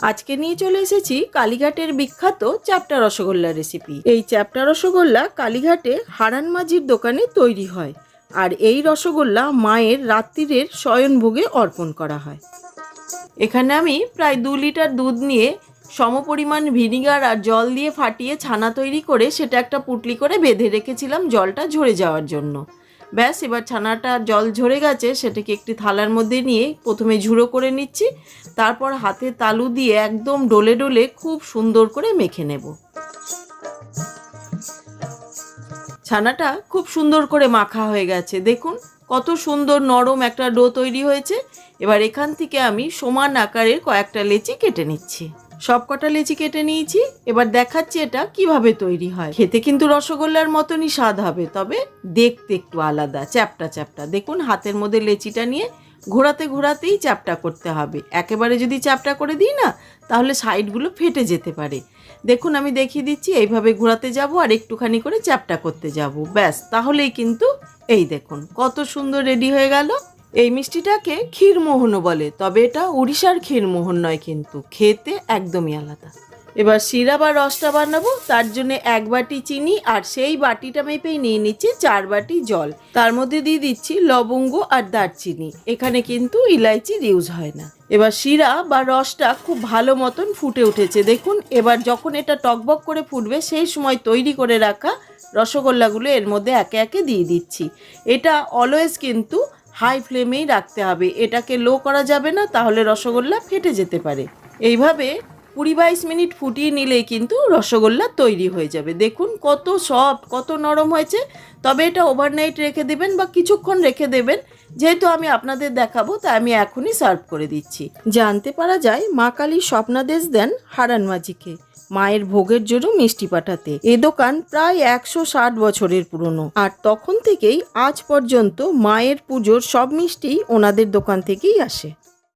আজকে নিয়ে চলে এসেছি কালীঘাটের বিখ্যাত চ্যাপ্টা রসগোল্লা রেসিপি এই চ্যাপ্টা রসগোল্লা কালীঘাটে হারান মাঝির দোকানে তৈরি হয় আর এই রসগোল্লা মায়ের রাত্রিরের শয়নভোগে অর্পণ করা হয়। এখানে আমি প্রায় দু লিটার দুধ নিয়ে সমপরিমাণ ভিনিগার আর জল দিয়ে ফাটিয়ে ছানা তৈরি করে সেটা একটা পুটলি করে বেঁধে রেখেছিলাম জলটা ঝরে যাওয়ার জন্য। ব্যাস, এবার ছানাটা জল ঝরে গেছে, সেটাকে একটি থালার মধ্যে নিয়ে প্রথমে ঝুড়ো করে নিচ্ছি, তারপর হাতে তালু দিয়ে একদম ডলে ডলে খুব সুন্দর করে মেখে নেব। ছানাটা খুব সুন্দর করে মাখা হয়ে গেছে, দেখুন কত সুন্দর নরম একটা ডো তৈরি হয়েছে। এবার এখান থেকে আমি সমান আকারের কয়েকটা লেচি কেটে নিচ্ছি। সব কটা লেচি কেটে নিয়েছি, এবার দেখাচ্ছি এটা কীভাবে তৈরি হয়। খেতে কিন্তু রসগোল্লার মতনই স্বাদ হবে, তবে দেখতে একটু আলাদা, চ্যাপটা চ্যাপটা। দেখুন, হাতের মধ্যে লেচিটা নিয়ে ঘোরাতে ঘোরাতেই চ্যাপটা করতে হবে। একেবারে যদি চ্যাপটা করে দিই না, তাহলে সাইডগুলো ফেটে যেতে পারে। দেখুন, আমি দেখিয়ে দিচ্ছি, এইভাবে ঘোরাতে যাব আর একটুখানি করে চ্যাপটা করতে যাব। ব্যাস, তাহলেই কিন্তু এই দেখুন, কত সুন্দর রেডি হয়ে গেল। এই মিষ্টিটাকে ক্ষীরমোহনও বলে, তবে এটা উড়িষ্যার ক্ষীরমোহন নয় কিন্তু, খেতে একদমই আলাদা। এবার শিরা বা রসটা বানাবো, তার জন্য এক বাটি চিনি আর সেই বাটিটা মেপেই নিয়ে নিচ্ছি চার বাটি জল। তার মধ্যে দিয়ে দিচ্ছি লবঙ্গ আর দারচিনি। এখানে কিন্তু ইলাইচির ইউজ হয় না। এবার শিরা বা রসটা খুব ভালো মতন ফুটে উঠেছে। দেখুন, এবার যখন এটা টকবক করে ফুটবে, সেই সময় তৈরি করে রাখা রসগোল্লাগুলো এর মধ্যে একে একে দিয়ে দিচ্ছি। এটা অলওয়েজ কিন্তু হাই ফ্লেমেই রাখতে হবে। এটাকে লো করা যাবে না, তাহলে রসগোল্লা ফেটে যেতে পারে। এইভাবে কুড়ি বাইশ মিনিট ফুটিয়ে নিলেই কিন্তু রসগোল্লা তৈরি হয়ে যাবে। দেখুন কত সফট, কত নরম হয়েছে। তবে এটা ওভারনাইট রেখে দেবেন বা কিছুক্ষণ রেখে দেবেন। যেহেতু আমি আপনাদের দেখাবো, তাই আমি এখনই সার্ভ করে দিচ্ছি। জানতে পারা যায়, মা কালী স্বপ্নাদেশ দেন হারান মাঝিকে মায়ের ভোগের জন্য মিষ্টি পাঠাতে। এ দোকান প্রায় একশো ষাট বছরের পুরনো। আর তখন থেকেই আজ পর্যন্ত মায়ের পুজোর সব মিষ্টি ওনাদের দোকান থেকেই আসে।